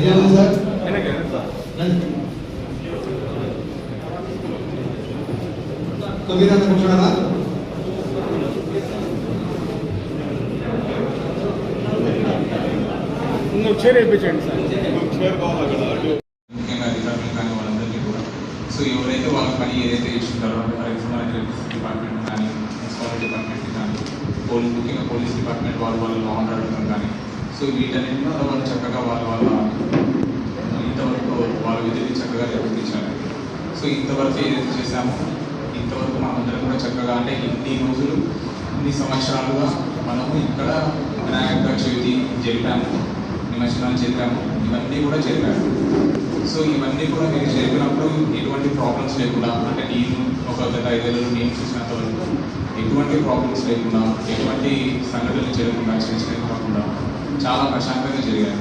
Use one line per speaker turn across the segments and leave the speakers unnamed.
నిజమే sir
chair వేయించండి sir
ముఖ్యంగా అధికారులు కానీ వాళ్ళందరికీ కూడా సో ఎవరైతే వాళ్ళ పని ఏదైతే ఇచ్చుంటారో అంటే ఫర్ ఎగ్జాంపుల్ ఎలక్ట్రిసిటీ డిపార్ట్మెంట్ కానీ మున్సిపాలిటీ డిపార్ట్మెంట్ కానీ పోలీస్ ముఖ్యంగా పోలీస్ డిపార్ట్మెంట్ వాళ్ళు వాళ్ళ లా అండ్ ఆర్డర్ కానీ సో వీటన్నిటిని కూడా వాళ్ళు చక్కగా వాళ్ళ వాళ్ళ ఇంతవరకు వాళ్ళ విధులు చక్కగా నిర్వర్తించాలి సో ఇంతవరకు ఏదైతే చేశామో ఇంతవరకు మనందరం కూడా చక్కగా అంటే ఇన్ని రోజులు ఇన్ని సంవత్సరాలుగా మనము ఇక్కడ వినాయక చవితి జరిపాము నిమజ్జనాలు జరిపాము ఇవన్నీ కూడా జరిపాము. సో ఇవన్నీ కూడా మీరు జరిపినప్పుడు ఎటువంటి ప్రాబ్లమ్స్ లేకుండా అంటే నేను ఒక గత ఐదేళ్ళలో నేను చూసినంత వరకు ఎటువంటి ప్రాబ్లమ్స్ లేకుండా ఎటువంటి సంఘటనలు జరగకుండా చేసిన కాకుండా చాలా ప్రశాంతంగా జరిగాయి.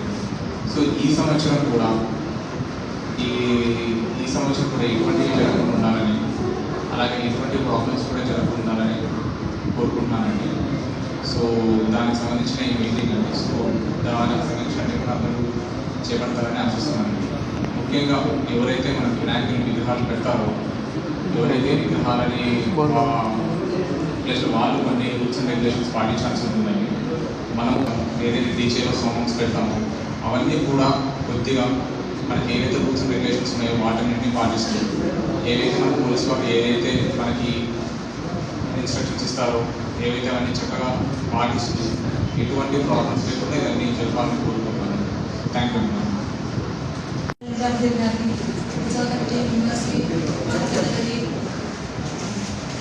సో ఈ సంవత్సరం కూడా ఈ సంవత్సరం కూడా ఎటువంటి జరగకుండా ఉండాలని అలాగే ఇటువంటి ప్రాబ్లమ్స్ కూడా జరగకుండా ఉండాలని కోరుకుంటున్నానండి. సో దానికి సంబంధించిన ఈ మీటింగ్ అండి. సో దానికి సంబంధించిన అన్ని కూడా అందరూ చేపడతారని ఆశిస్తున్నాను ముఖ్యంగా ఎవరైతే మన వినాయకుని విగ్రహాలు పెడతారో ఎవరైతే విగ్రహాలని ప్లస్ వాళ్ళు కొన్ని రూల్స్ అండ్ రెగ్యులేషన్స్ పాటించాల్సి ఉంటుందండి. మనం ఏదైతే దీచేలో సాంగ్స్ పెడతామో అవన్నీ కూడా కొద్దిగా మనకి ఏవైతే రూల్స్ అండ్ రెగ్యులేషన్స్ ఉన్నాయో వాటన్నింటినీ పాటిస్తూ ఏవైతే మన పోలీస్ వాళ్ళు ఏదైతే మనకి ఇన్స్ట్రక్షన్స్ ఇస్తారో ఏవైతే అవన్నీ చక్కగా పాటిస్తూ ఎటువంటి ప్రాబ్లమ్స్ లేకుండా ఇవన్నీ జరపాలని కోరుకుంటున్నాను. థ్యాంక్ యూ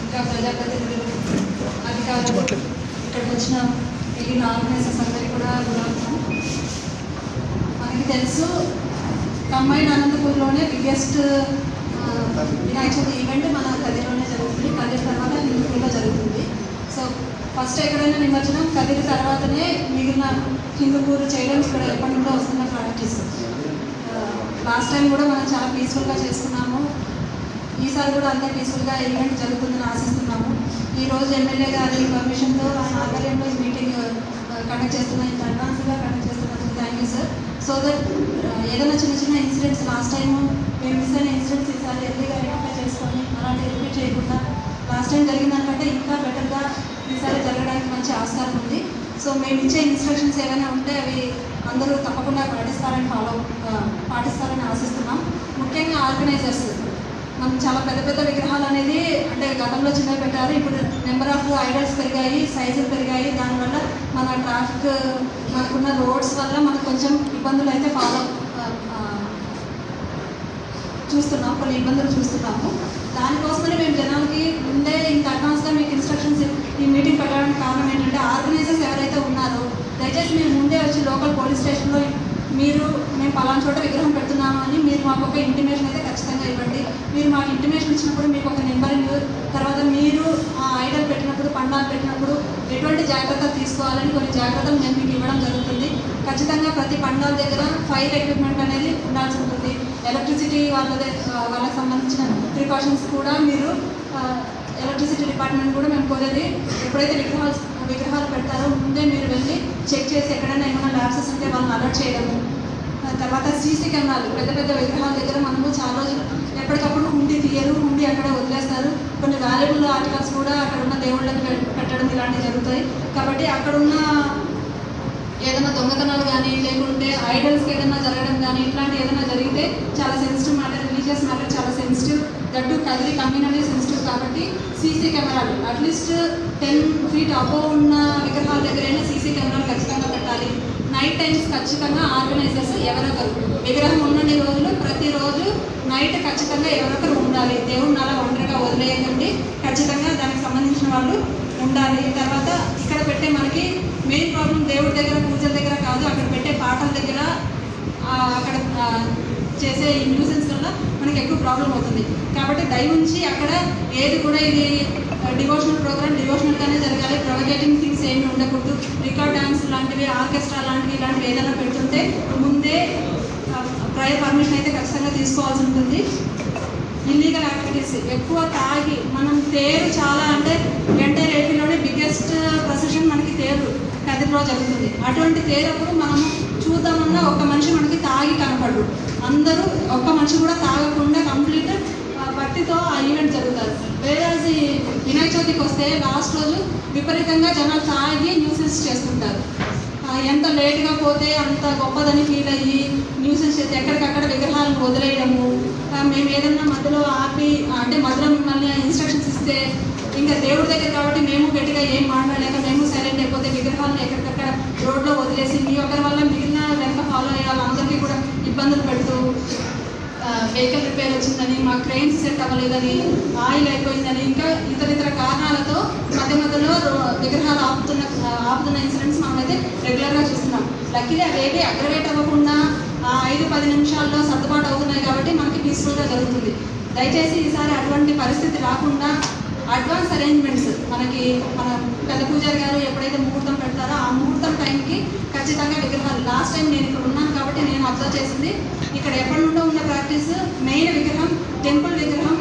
ఇంకా ప్రజాప్రతినిధులు అధికారులు ఇక్కడికి వచ్చిన మిగిలిన ఆర్గనైజర్స్ అందరికీ కూడా మనకి తెలుసు కంబైన్ అనంతపూర్లోనే బిగ్గెస్ట్ వినాయక చవితి ఈవెంట్ మన కదిలోనే జరుగుతుంది. కదిరి తర్వాత హిందూపూర్లో జరుగుతుంది. సో ఫస్ట్ ఎక్కడైనా నిమజ్జనం కదిరి తర్వాతనే మిగిలిన హిందూపూర్ చేయడం ఇక్కడ ఎప్పటి నుండో వస్తున్న ప్రాక్టీస్ లాస్ట్ టైం కూడా మనం చాలా పీస్ఫుల్గా చేసుకున్నాము. ఈసారి కూడా అంతే పీస్ఫుల్గా ఈవెంట్ జరుగుతుందని ఆశిస్తున్నాము. ఈ రోజు ఎమ్మెల్యే గారి పర్మిషన్తో ఆయన ఆధ్వర్యంలో ఈ మీటింగ్ కండక్ట్ చేస్తున్న ఇంత అడ్వాన్స్గా కండక్ట్ చేస్తున్నందుకు thank you sir so that uh, ఏదైనా చిన్న చిన్న ఇన్సిడెంట్స్ లాస్ట్ టైం మేము మిస్ అయిన ఇన్సిడెంట్స్ ఈసారి ఎర్లీగా ఐడెంటిఫై చేసుకొని అలాంటి రిపీట్ చేయకుండా లాస్ట్ టైం జరిగిన దానికంటే ఇంకా బెటర్గా ఈసారి జరగడానికి మంచి ఆస్కారం ఉంది. సో మేము ఇచ్చే ఇన్స్ట్రక్షన్స్ ఏమైనా ఉంటే అవి అందరూ తప్పకుండా పాటిస్తారని ఫాలో పాటిస్తారని ఆశిస్తున్నాం. ముఖ్యంగా ఆర్గనైజర్స్ మనం చాలా పెద్ద పెద్ద విగ్రహాలు అనేది అంటే గతంలో చిన్నవి పెట్టారు ఇప్పుడు నెంబర్ ఆఫ్ ఐడల్స్ పెరిగాయి సైజులు పెరిగాయి. దానివల్ల మన ట్రాఫిక్ మనకున్న రోడ్స్ వల్ల మనకు కొంచెం ఇబ్బందులు అయితే ఫాలో చూస్తున్నాం. కొన్ని ఇబ్బందులు చూస్తున్నాము. దానికోసమే మేము జనాలకి ముందే ఇంత అడ్వాన్స్గా మీకు ఇన్స్ట్రక్షన్స్ ఈ మీటింగ్ పెట్టడానికి కారణం ఏంటంటే ఆర్గనైజర్స్ ఎవరైతే ఉన్నారో దయచేసి మీరు ముందే వచ్చి లోకల్ పోలీస్ స్టేషన్లో మీరు మేము పలానా చోట విగ్రహం పెడుతున్నాము అని మీరు మాకు ఒక ఇంటిమేషన్ అయితే ఖచ్చితంగా ఇవ్వండి. మీరు మాకు ఇంటిమేషన్ ఇచ్చినప్పుడు మీకు ఒక నెంబరింగ్ తర్వాత మీరు ఆ ఐడల్ పెట్టినప్పుడు పండాలు పెట్టినప్పుడు ఎటువంటి జాగ్రత్తలు తీసుకోవాలని కొన్ని జాగ్రత్తలు నేను మీకు ఇవ్వడం జరుగుతుంది. ఖచ్చితంగా ప్రతి పండాల దగ్గర ఫైర్ ఎక్విప్మెంట్ అనేది ఉండాల్సి ఉంటుంది. ఎలక్ట్రిసిటీ వాళ్ళ వాళ్ళకి సంబంధించిన ప్రికాషన్స్ కూడా మీరు ఎలక్ట్రిసిటీ డిపార్ట్మెంట్ కూడా మేము కోరేది ఎప్పుడైతే విగ్రహాలు విగ్రహాలు పెడతారో ముందే మీరు వెళ్ళి చెక్ చేసి ఎక్కడైనా ఏమైనా ల్యాబ్సెస్ ఉంటే వాళ్ళని అలర్ట్ చేయడము. తర్వాత సీసీ కెమెరాలు పెద్ద పెద్ద విగ్రహాల దగ్గర మనము చాలా రోజులు ఎప్పటికప్పుడు ఉండి తీయరు ఉండి అక్కడ వదిలేస్తారు. కొన్ని వాల్యుబుల్ ఆర్టికల్స్ కూడా అక్కడ ఉన్న దేవుళ్ళకి పె- పెట్టడం ఇలాంటివి జరుగుతాయి. కాబట్టి అక్కడ ఉన్న ఏదైనా దొంగతనాలు కానీ లేకుంటే ఐడల్స్కి ఏదైనా జరగడం కానీ ఇట్లాంటి ఏదైనా జరిగితే చాలా సెన్సిటివ్ మ్యాటర్ రిలీజియస్ మ్యాటర్ చాలా sensitive that Kadiri community sensitive కాబట్టి సీసీ కెమెరాలు at least ten feet above ఉన్న విగ్రహాల దగ్గరైనా సీసీ కెమెరాలు ఖచ్చితంగా పెట్టాలి. నైట్ టైమ్స్ ఖచ్చితంగా ఆర్గనైజర్స్ ఎవరొకరు. విగ్రహం ఉన్నన్ని రోజులు ప్రతిరోజు నైట్ ఖచ్చితంగా ఎవరొకరు ఉండాలి. దేవుడిని అలా ఒంటరిగా వదిలేయకండి ఖచ్చితంగా దానికి సంబంధించిన వాళ్ళు ఉండాలి. తర్వాత ఇక్కడ పెట్టే మనకి మెయిన్ ప్రాబ్లం దేవుడి దగ్గర పూజల దగ్గర కాదు అక్కడ పెట్టే పాటల దగ్గర అక్కడ చేసే న్యూసెన్స్ వల్ల మనకి ఎక్కువ ప్రాబ్లం అవుతుంది. కాబట్టి దయ ఉంచి అక్కడ ఏది కూడా ఇది డివోషనల్ ప్రోగ్రామ్ డివోషనల్గానే జరగాలి. ప్రొవగేటింగ్ థింగ్స్ ఏమి ఉండకూడదు. రికార్డ్ డాన్స్ లాంటివి ఆర్కెస్ట్రా లాంటివి ఇలాంటివి ఏదైనా పెడుతుంటే ముందే ప్రయర్ పర్మిషన్ అయితే ఖచ్చితంగా తీసుకోవాల్సి ఉంటుంది. ఇల్లీగల్ యాక్టివిటీస్ ఎక్కువ తాగి మనం తేరు చాలా అంటే ఎంటైర్ ఏపీలోనే బిగ్గెస్ట్ ప్రొసెషన్ మనకి తేరు. కదిరిలో జరుగుతుంది. అటువంటి తేరప్పుడు మనం చూద్దామన్నా ఒక మనిషి మనకి తాగి కనపడరు అందరూ ఒక్క మనిషి కూడా తాగకుండా కంప్లీట్ భక్తితో ఆ ఈవెంట్ జరుగుతారు. వేరే ఈ వినాయక చవితికి వస్తే లాస్ట్ రోజు విపరీతంగా జనాలు తాగి న్యూసెన్స్ చేస్తుంటారు. ఎంత లేట్గా పోతే అంత గొప్పదని ఫీల్ అయ్యి న్యూసెన్స్ చేసి ఎక్కడికక్కడ విగ్రహాలను వదిలేయడము మేము ఏదన్నా మధ్యలో ఆపి అంటే మధ్యలో మిమ్మల్ని ఇన్స్ట్రక్షన్స్ ఇస్తే ఇంకా దేవుడి దగ్గర కాబట్టి మేము గట్టిగా ఏం మాట్లాడలేక మేము సైలెంట్ అయిపోతే విగ్రహాలను ఎక్కడికక్కడ రోడ్లో వదిలేసి మీ ఒకరి వల్ల మిగిలిన వెనక ఫాలో అయ్యే వాళ్ళందరికీ కూడా ఇబ్బందులు పెడుతూ వెహికల్ రిపేర్ వచ్చిందని మా క్రెయిన్స్ సెట్ అవ్వలేదని ఆయిల్ అయిపోయిందని ఇంకా ఇతర ఇతర కారణాలతో మధ్య మధ్యలో విగ్రహాలు ఆపుతున్న ఆపుతున్న ఇన్సిడెంట్స్ మనమైతే రెగ్యులర్గా చూస్తున్నాం. లక్కీలీ అవేవి అగ్రవేట్ అవ్వకుండా ఆ ఐదు పది నిమిషాల్లో సర్దుబాటు అవుతున్నాయి కాబట్టి మనకి పీస్ఫుల్గా జరుగుతుంది. దయచేసి ఈసారి అటువంటి పరిస్థితి రాకుండా అడ్వాన్స్ అరేంజ్మెంట్స్ మనకి మన పెద్ద పూజారి గారు ఎప్పుడైతే ముహూర్తం పెడతారో ఆ ముహూర్తం టైంకి ఖచ్చితంగా విగ్రహాలు. లాస్ట్ టైం నేను ఇక్కడ ఉన్నాను కాబట్టి నేను అబ్జర్వ్ చేసింది ఇక్కడ ఎప్పటి నుండో ఉన్న ప్రాక్టీస్ మెయిన్ విగ్రహం టెంపుల్ విగ్రహం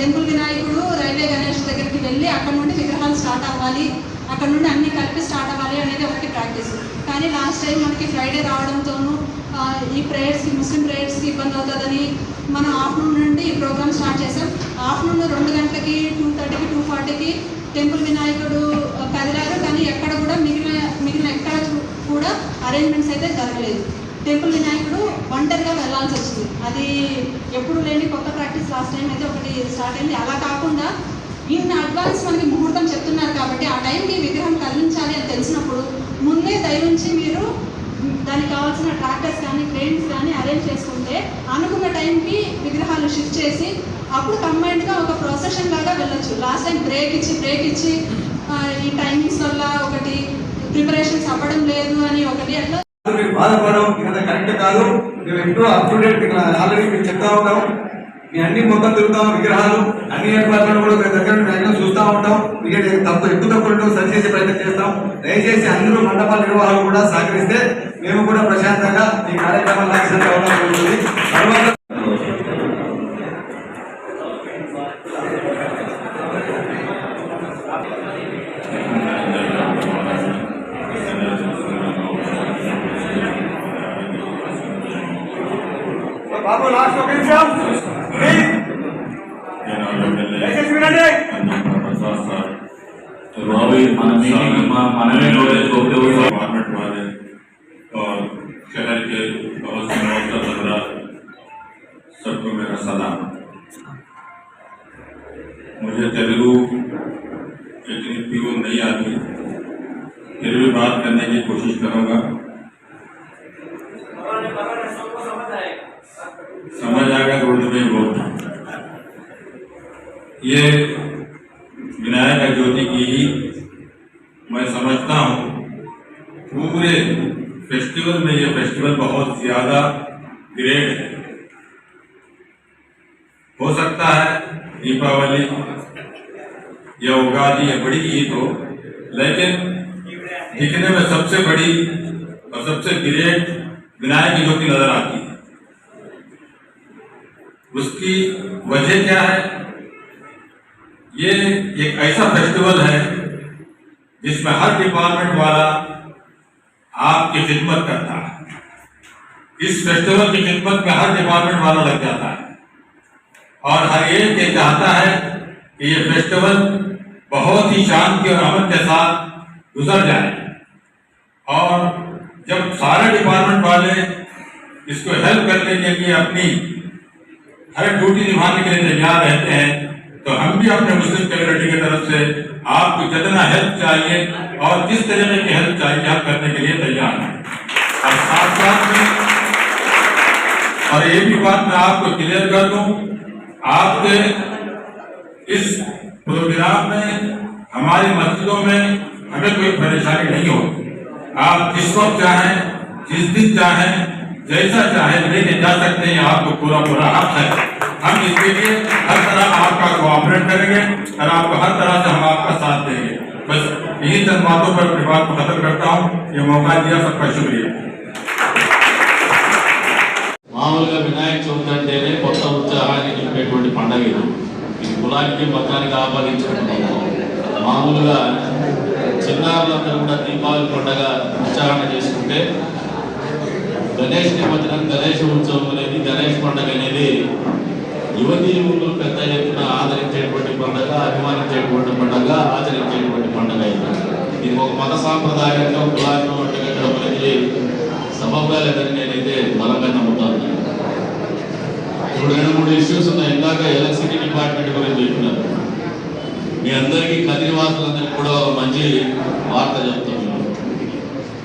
టెంపుల్ వినాయకుడు రైల్వే గణేష్ దగ్గరికి వెళ్ళి అక్కడ నుండి విగ్రహాలు స్టార్ట్ అవ్వాలి. అక్కడ నుండి అన్ని కలిపి స్టార్ట్ అవ్వాలి అనేది ఒకటి ప్రాక్టీస్ కానీ లాస్ట్ టైం మనకి ఫ్రైడే రావడంతోనూ ఈ ప్రేయర్స్కి ముస్లిం ప్రేయర్స్కి ఇబ్బంది అవుతుందని మనం ఆఫ్టర్నూన్ నుండి ఈ ప్రోగ్రామ్ స్టార్ట్ చేసాం ఆఫ్టర్నూన్ రెండు గంటలకి టూ థర్టీకి టూ ఫార్టీకి టెంపుల్ వినాయకుడు కదిలారు. కానీ ఎక్కడ కూడా మిగిలిన మిగిలిన ఎక్కడ చూ- కూడా అరేంజ్మెంట్స్ అయితే జరగలేదు. టెంపుల్ వినాయకుడు ఒంటరిగా వెళ్ళాల్సి వచ్చింది. అది ఎప్పుడు లేని కొత్త ప్రాక్టీస్ లాస్ట్ టైం అయితే ఒకటి స్టార్ట్ అయింది. అలా కాకుండా ఇన్ అడ్వాన్స్ మనకి ముహూర్తం చెప్తున్నారు కాబట్టి ఆ టైంకి విగ్రహం కదిలించాలి అని తెలిసినప్పుడు ముందే దయవుంచి మీరు దానికి కావాల్సిన ట్రాక్టర్స్ కానీ క్రెయిన్స్ కానీ అరేంజ్ చేసుకుంటే అనుకున్న టైంకి విగ్రహాలు షిఫ్ట్ చేసి అప్పుడు కంబైన్డ్గా ఒక ప్రొసెషన్ లాగా వెళ్ళొచ్చు. లాస్ట్ టైం బ్రేక్ ఇచ్చి బ్రేక్ ఇచ్చి ఈ టైమింగ్స్ వల్ల ఒకటి ప్రిపరేషన్స్ అవ్వడం లేదు అని ఒకటి అట్లా
మీరు బాధపడడం ఇదంతా కరెక్ట్ కాదు. మేము ఎప్పుడూ అప్ టు ఆల్రెడీ మీకు చెప్తా ఉంటాం. మీ అన్ని మొత్తం తిరుగుతాం విగ్రహాలు అన్ని ఏర్పాట్లు కూడా మేము దగ్గర ప్రయత్నం చూస్తూ ఉంటాం. మీకు తప్పు ఎక్కువ తప్పులు సరి చేసే ప్రయత్నం చేస్తాం. దయచేసి అందరూ మండపాల నిర్వాహకులు కూడా సహకరిస్తే మేము కూడా ప్రశాంతంగా ఈ కార్యక్రమాన్ని లాక్సినట్టు అవకాశం ఉంటుంది తర్వాత బాబు లాస్ట్
समझ आएगा तो उर्दू में बोलता ये विनायक ज्योति की ही मैं समझता हूँ, पूरे फेस्टिवल में ये फेस्टिवल बहुत ज़्यादा ग्रेट है। हो सकता है दीपावली या उगादि या बड़ी ईद हो, लेकिन दिखने में सबसे बड़ी और सबसे ग्रेट विनायक की ज्योति नज़र आती है उसकी वजह क्या है? ये एक ऐसा फेस्टिवल है जिसमें हर डिपार्टमेंट वाला आपकी खिदमत करता है। इस फेस्टिवल की खिदमत में हर डिपार्टमेंट वाला लग जाता है। और हर एक ये चाहता है कि ये फेस्टिवल बहुत ही शांति और अमन के साथ गुजर जाए। और जब सारे डिपार्टमेंट वाले इसको हेल्प करने के लिए अपनी हर ड्यूटी निभाने के लिए तैयार रहते हैं तो हम भी अपने मुस्लिम कम्युनिटी की तरफ़ से आपको जितना हेल्प चाहिए और जिस तरह की हेल्प चाहिए हम करने के लिए तैयार हैं। और साथ साथ में, और ये भी बात मैं आपको क्लियर कर दूँ, आपके इस प्रोग्राम में, हमारी मस्जिदों में हमें कोई परेशानी नहीं होगी आप जिस वक्त चाहें, जिस दिन चाहें जैसा चाहें लेके जा सकते हैं आपको पूरा पूरा हक है हम इसके लिए हर तरह आपका कोऑपरेट करेंगे और आपको हर तरह से हम आपका साथ देंगे बस यही चंद बातों पर अपनी बात को खत्म करता हूँ ये मौका दिया सबका शुक्रिया
మామూలుగా వినాయక చవితి అంటేనే కొత్త ఉత్సాహాన్ని నింపేటువంటి పండగ ఇది ఇది కులానికి మతానికి ఆపాదించుకుంటున్నాము మామూలుగా చిన్నారులందరూ కూడా దీపావళి పండగ ఉత్సాహన చేసుకుంటే గణేష్ నిమజ్జనం గణేష్ ఉత్సవం అనేది గణేష్ పండగ అనేది యువతి యువకులు పెద్ద ఎత్తున ఆదరించేటువంటి పండగ అభిమానించేటువంటి పండగ ఆచరించేటువంటి పండుగ ఇది. ఒక మత సాంప్రదాయంగా కులాన్ని వంటగట్టడం అనేది సబబ్గా లేదని నేనైతే బలంగా నమ్ముతాను. ఇప్పుడు రెండు మూడు ఇష్యూస్ ఉన్నాయి. ఇందాక ఎలక్ట్రిసిటీ డిపార్ట్మెంట్ గురించి చెప్పినారు మీ అందరికీ కదిరివాసులందరికీ కూడా మంచి వార్త చెప్తాం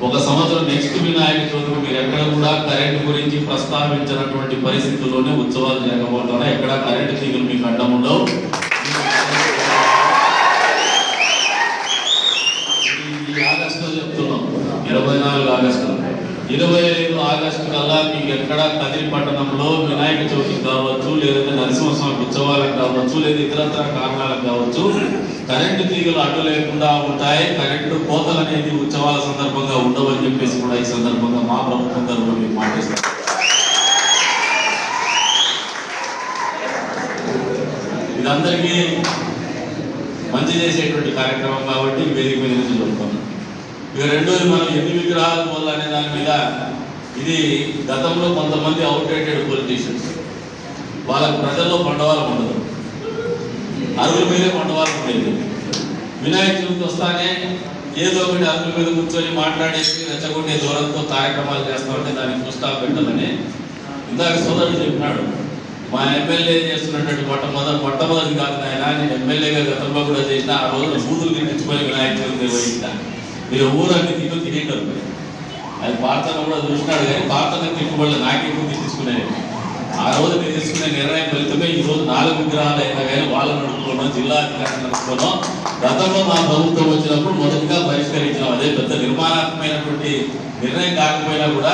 ఒక సంవత్సరం నెక్స్ట్ వినాయక చవితికి మీరు ఎక్కడ కూడా కరెంట్ గురించి ప్రస్తావించినటువంటి పరిస్థితుల్లోనే ఉత్సవాలు జరగబోతున్నాయి. ఎక్కడ కరెంటు తీగలు మీకు అడ్డం ఉండవు. ఆగస్టులో చెప్తున్నాం. ఇరవై నాలుగు ఆగస్టు ఇరవై ఆగస్టు కల్లా మీకు ఎక్కడ కదిరి పట్టణంలో వినాయక చవితి కావచ్చు లేదంటే నరసింహస్వామి ఉత్సవాలకు కావచ్చు లేదా ఇతరత్ర కారణాలకు కావచ్చు కరెంటు తీగలు అడ్డు లేకుండా ఉంటాయి. కరెంటు కోతలు అనేది ఉత్సవాల సందర్భంగా ఉండవని చెప్పేసి కూడా ఈ సందర్భంగా మా ప్రభుత్వం తరఫున మీకు మాటిస్తాం ఇదందరికీ మంచి చేసేటువంటి కార్యక్రమం కాబట్టి వేదిక మీద నుంచి చెప్తాను ఇక రెండోది మనం ఎన్ని విగ్రహాలు వల్ల అనే దాని మీద ఇది గతంలో కొంతమంది అవుట్డేటెడ్ పొలిటీషియన్స్ వాళ్ళకు ప్రజల్లో పండవాలం ఉండదు. అరుగుల మీదే పండవాలం ఉండేది. వినాయక చవితి వస్తానే ఏదో ఒకటి అరుగుల మీద కూర్చొని మాట్లాడేసి రెచ్చగొట్టే దూరంతో కార్యక్రమాలు చేస్తా ఉంటే దానికి పుస్తా పెట్టాలని ఇందాక సోదరుడు చెప్పినాడు. మా ఎమ్మెల్యే చేస్తున్నటువంటి మొట్టమొదటి మొట్టమొదటి కాదు ఆయన నేను ఎమ్మెల్యేగా గతంలో కూడా చేసిన ఆ రోజు బూతులు తిట్టించుకొని వినాయక చవితి నిర్వహించిన మీరు ఊరన్నీ తిట్టు తినేటప్పుడు అది పార్తను కూడా చూసినాడు కానీ పార్తను తిట్టుబడి నాకే ఎక్కువ ఆ రోజు నేను తీసుకునే నిర్ణయం ఫలితమే ఈ రోజు నాలుగు విగ్రహాలు అయినా కానీ వాళ్ళని నడుపుకోవడం జిల్లా అధికారులు నడుపుకోవడం గతంలో మా ప్రభుత్వం వచ్చినప్పుడు మొదటిగా పరిష్కరించడం అదే పెద్ద నిర్మాణాత్మకమైనటువంటి నిర్ణయం కాకపోయినా కూడా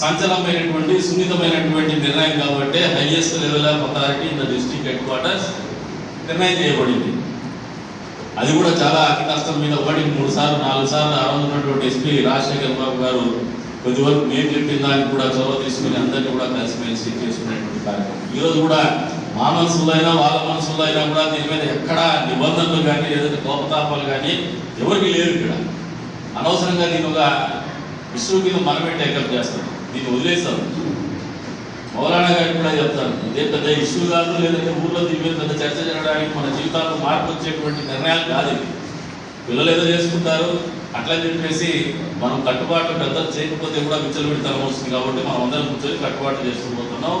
సంచలనమైనటువంటి సున్నితమైనటువంటి నిర్ణయం కాబట్టి highest level of authority in the district headquarters నిర్ణయం చేయబడింది. అది కూడా చాలా అతి కష్టం మీద ఒకటి మూడు సార్లు నాలుగు సార్లు ఆ ఎస్పీ రాజశేఖర్ బాబు గారు కొద్ది వరకు మేము చెప్పిన దానికి కూడా చొరవ తీసుకుని అందరినీ కూడా కలిసిమెలిసి చేసుకునేటువంటి కార్యక్రమం. ఈరోజు కూడా మా మనసులో అయినా వాళ్ళ మనసులో అయినా కూడా దీని మీద ఎక్కడ నిబంధనలు కానీ లేదంటే కోపతాపాలు కానీ ఎవరికి లేవు ఇక్కడ. అనవసరంగా దీని ఒక ఇష్యూ కింద మనమే టేకప్ చేస్తాం దీన్ని వదిలేస్తాం. మౌలానా గారు కూడా చెప్తాను ఇదే పెద్ద ఇష్యూ కాదు లేదంటే ఊళ్ళో దీని మీద పెద్ద చర్చ జరగడానికి మన జీవితాల్లో మార్పు వచ్చేటువంటి నిర్ణయాలు కాదు ఇవి. పిల్లలు ఏదో చేసుకుంటారు అట్లా చెప్పేసి మనం కట్టుబాట్లు పెద్ద చేయకపోతే కూడా విచ్చలు పెడతాం వస్తుంది కాబట్టి మనం అందరం కూర్చొని కట్టుబాట్లు చేసుకుపోతున్నాం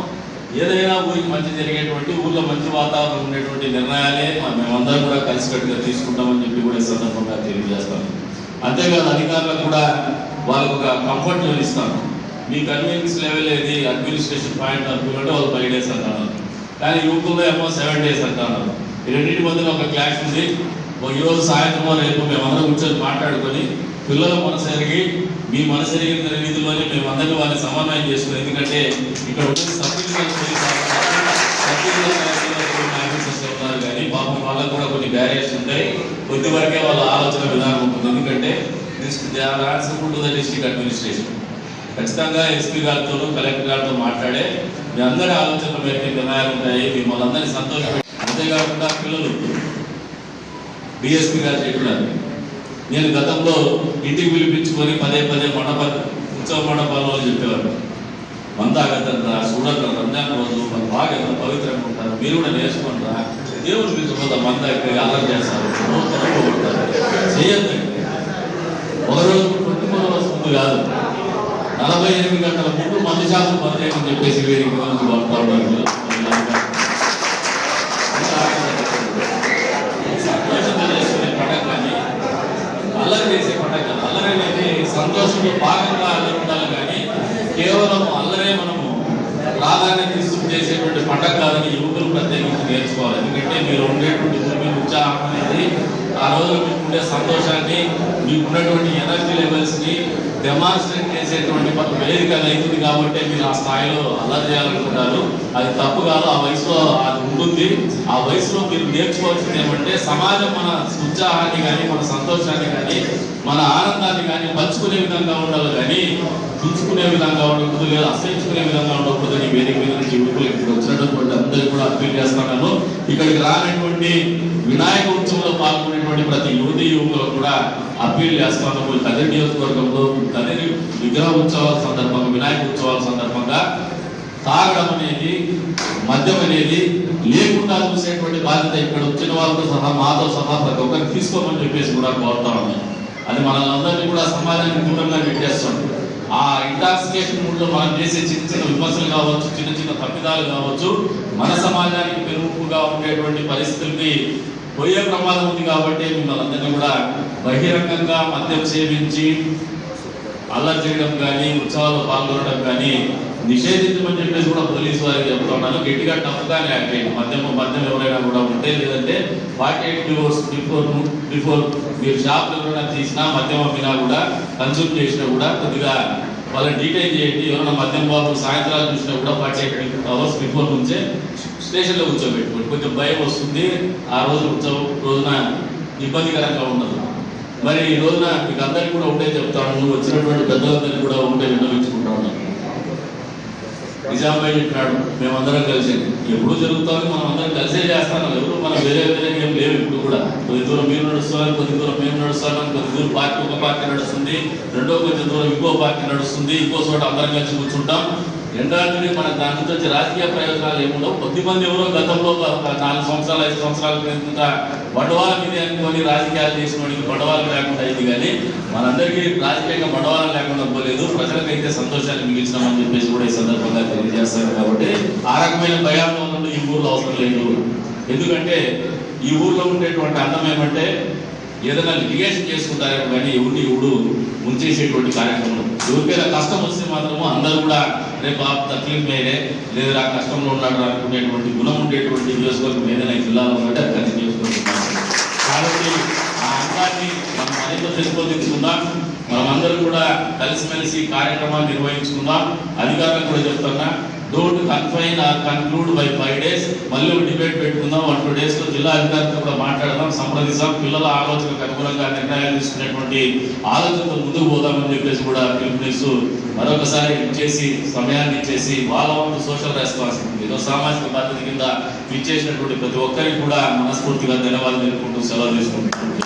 ఏదైనా ఊరికి మంచి జరిగేటువంటి ఊళ్ళో మంచి వాతావరణం ఉండేటువంటి నిర్ణయాలే మనం మేమందరం కూడా కలిసికట్టుగా తీసుకుంటామని చెప్పి కూడా ఈ సందర్భంగా తెలియజేస్తాను. అంతేకాదు అధికారులకు కూడా వాళ్ళకు ఒక కంఫర్ట్ జోన్ ఇస్తాను. మీ కన్వీనియన్స్ లెవెల్ ఏది? అడ్మినిస్ట్రేషన్ పాయింట్ అనుకుంటే వాళ్ళు ఫైవ్ డేస్ అంటున్నారు. కానీ యువకుల్లో ఏమో సెవెన్ డేస్ అంటున్నారు. ఈ రెండింటి మధ్యలో ఒక క్లాష్ ఉంది. ఈరోజు సాయంత్రమో రోజు రేపు మేమందరం కూర్చొని మాట్లాడుకొని పిల్లల మనసు ఎరిగి మీ మనసు ఎరిగిన రీతిలోనే మేమందరినీ వారిని సమన్వయం చేసుకున్నాం ఎందుకంటే ఇక్కడ ఉన్న ఉన్నారు కానీ పాపం వాళ్ళకు కూడా కొన్ని బ్యారియర్స్ ఉంటాయి. కొద్ది వరకే వాళ్ళ ఆలోచన విధానం ఉంటుంది. ఎందుకంటే they are answer to the district administration ఖచ్చితంగా ఎస్పీ గారితో కలెక్టర్ గారితో మాట్లాడే మీ అందరి ఆలోచనలు పెట్టి నిర్ణయాలు ఉంటాయి. మిమ్మల్ని అందరినీ సంతోషపెట్టి అంతేకాకుండా పిల్లలు డిఎస్పీ గారు చెప్పినారు నేను గతంలో ఇంటికి పిలిపించుకొని పదే పదే మండప ఉత్సవ మండపాల్లో చెప్పేవారు. మందాగతంతా చూడండి రంజాన్ రోజు మన బాగా ఎంత పవిత్రంగా ఉంటారు. మీరు కూడా నేర్చుకుంటారా దేవుడు పిలిచిపోతా మంద ఇక్కడ అలర్ చేస్తారు. నూతనంగా ఒకరోజు చేయొద్దండి కాదు. నలభై ఎనిమిది గంటల ముందు మంది శాతం బంద్ చేయమని చెప్పేసి వేరే మీద సంతోషంగా చేసుకునే అల్లరి చేసే పటకాలు అల్లరి అనేది సంతోషంలో భాగంగా అల్లరి ఉండాలి కానీ కేవలం అల్లరే మనము ప్రాధాన్యత ఇస్తూ చేసేటువంటి పండగ కాదని యువకులు ప్రత్యేకించి నేర్చుకోవాలి ఎందుకంటే మీరు ఉండేటువంటి ఊరి ఉత్సాహం అనేది ఆ రోజు ఉండే సంతోషాన్ని మీకు ఉన్నటువంటి ఎనర్జీ లెవెల్స్ని డెమాన్స్ట్రేట్ చేసేటువంటి వేదిక అవుతుంది కాబట్టి మీరు ఆ స్థాయిలో అలర్ చేయాలనుకుంటారు. అది తప్పు కాదు ఆ వయసులో అది ఉంటుంది. ఆ వయసులో మీరు నేర్చుకోవాల్సింది ఏమంటే సమాజం మన ఉత్సాహాన్ని కానీ మన సంతోషాన్ని కానీ మన ఆనందాన్ని కానీ పంచుకునే విధంగా ఉండాలి కానీ దుంచుకునే విధంగా ఉండకూడదు లేదా అసహించుకునే విధంగా ఉండకూడదు అని వేదిక మీద నుంచి యువకులు ఇక్కడ వచ్చినటువంటి అందరికీ కూడా అప్పీల్ చేస్తున్నాను. ఇక్కడికి రానటువంటి వినాయక ఉత్సవం ప్రతి యువతి యువకులకు కూడా అప్పీల్ చేస్తున్నాము కదిరి నియోజకవర్గంలో కదిరి విగ్రహ ఉత్సవాల సందర్భంగా వినాయక ఉత్సవాల సందర్భంగా తాగడం అనేది మద్యం అనేది లేకుండా చూసేటువంటి బాధ్యత ఇక్కడ వచ్చిన వాళ్ళతో సహా మాతో సహా ప్రతి ఒక్కరికి తీసుకోమని చెప్పేసి కూడా కోరుతా అది మనల్ని అందరినీ కూడా సమాజానికి దూరంగా పెట్టేస్తుంది. ఆ ఇంటాక్సికేషన్ మూడ్లో మనం చేసే చిన్న చిన్న విమర్శలు కావచ్చు చిన్న చిన్న తప్పిదాలు కావచ్చు మన సమాజానికి పెరుగుగా ఉండేటువంటి పరిస్థితులకి పోయే ప్రమాదం ఉంది కాబట్టి మిమ్మల్ని అందరినీ కూడా బహిరంగంగా మద్యం సేవించి అల్లరి చేయడం కానీ ఉత్సవాల్లో పాల్గొనడం కానీ నిషేధించమని చెప్పేసి కూడా పోలీసు వారికి చెప్తున్నాను గట్టిగా టఫ్గానే యాక్ట్ చేయండి. మద్యం మద్యం ఎవరైనా కూడా ఉంటే లేదంటే forty eight divorce before before మీరు షాప్ ఎవరైనా తీసినా మద్యం అమ్మినా కూడా కన్సూమ్ చేసినా కూడా కొద్దిగా వాళ్ళని డీటెయిల్ చేయండి. ఎవరైనా మద్యం బాబు సాయంత్రాలు చూసినా కూడా ఫార్టీ ఎయిట్ అవర్స్ బిఫోర్ నుంచే స్టేషన్లో కూర్చోబెట్టుకోండి. కొంచెం భయం వస్తుంది. ఆ రోజు ఉత్సవం రోజున ఇబ్బందికరంగా ఉండదు. మరి ఈ రోజున మీకు అందరికీ కూడా ఉంటే చెప్తాను. నువ్వు వచ్చినటువంటి పెద్దలందరికీ కూడా ఉంటే విన్నవించుకుంటా నిజాం నిజామాబాద్ చెప్పినాడు మేమందరం కలిసి ఎప్పుడు జరుగుతామో మనం అందరం కలిసే చేస్తాను. ఎవరు మనం వేరే వేరే ఏం లేవు ఇప్పుడు కూడా. కొద్ది దూరం మీరు నడుస్తున్నారు కొద్ది దూరం మేము నడుస్తున్నాం కొద్ది దూరం పార్టీ ఒక పార్టీ నడుస్తుంది రెండో కొద్ది దూరం ఇంకో పార్టీ నడుస్తుంది ఇంకో చోట అందరం కలిసి కూర్చుంటాం. ఎండాంటి మన దాని నుంచి వచ్చే రాజకీయ ప్రయోజనాలు ఏముండవు? కొద్ది మంది ఎవరో గతంలో నాలుగు సంవత్సరాలు ఐదు సంవత్సరాల క్రిందట బడవాల మీద అనుకొని రాజకీయాలు చేసిన వాడికి లేకుండా అయింది కానీ మనందరికీ రాజకీయంగా బడవాలు లేకుండా పోలేదు. ప్రజలకైతే సంతోషాన్ని మిగిల్చినామని చెప్పేసి కూడా ఈ సందర్భంగా తెలియజేస్తారు కాబట్టి ఆ రకమైన భయాందోళనలు ఈ ఊర్లో అవసరం లేదు. ఎందుకంటే ఈ ఊర్లో ఉండేటువంటి అన్నం ఏమంటే ఏదైనా లిటిగేషన్ చేసుకుంటారేమో కానీ ఎవరిని ఎవడు ముంచేసేటువంటి కార్యక్రమం ఎవరికైనా కష్టం వస్తే మాత్రము అందరూ కూడా రేపు ఆ తక్లీఫ్ మేరే లేదా ఆ కష్టంలో ఉన్నాడు అనుకునేటువంటి గుణం ఉండేటువంటి నియోజకవర్గం ఏదైనా జిల్లాలో ఉంటే అది నియోజకవర్గం కాబట్టి ఆ అంశాన్ని మనం మరింత పెంపొందించుకుందాం మనమందరూ కూడా కలిసిమెలిసి కార్యక్రమాన్ని నిర్వహించుకుందాం. అధికారులకు కూడా చెప్తున్నా don't confine or conclude by five days మళ్ళీ ఒక డిబేట్ పెట్టుకుందాం. వన్ టూ డేస్లో జిల్లా అధికారులతో కూడా మాట్లాడదాం. సంప్రదిస్తాం పిల్లల ఆలోచనకు అనుగుణంగా నిర్ణయాలు తీసుకునేటువంటి ఆలోచనతో ముందుకు పోదామని చెప్పేసి కూడా పిలుపునిస్తూ మరొకసారి ఇచ్చేసి సమయాన్ని ఇచ్చేసి వాళ్ళ వంతు సోషల్ రెస్పాన్సిబిలిటీ ఏదో సామాజిక బాధ్యత కింద ఇచ్చేసినటువంటి ప్రతి ఒక్కరికి కూడా మనస్ఫూర్తిగా ధన్యవాదాలు తెలుపుకుంటూ సెలవు తీసుకుంటున్నాం.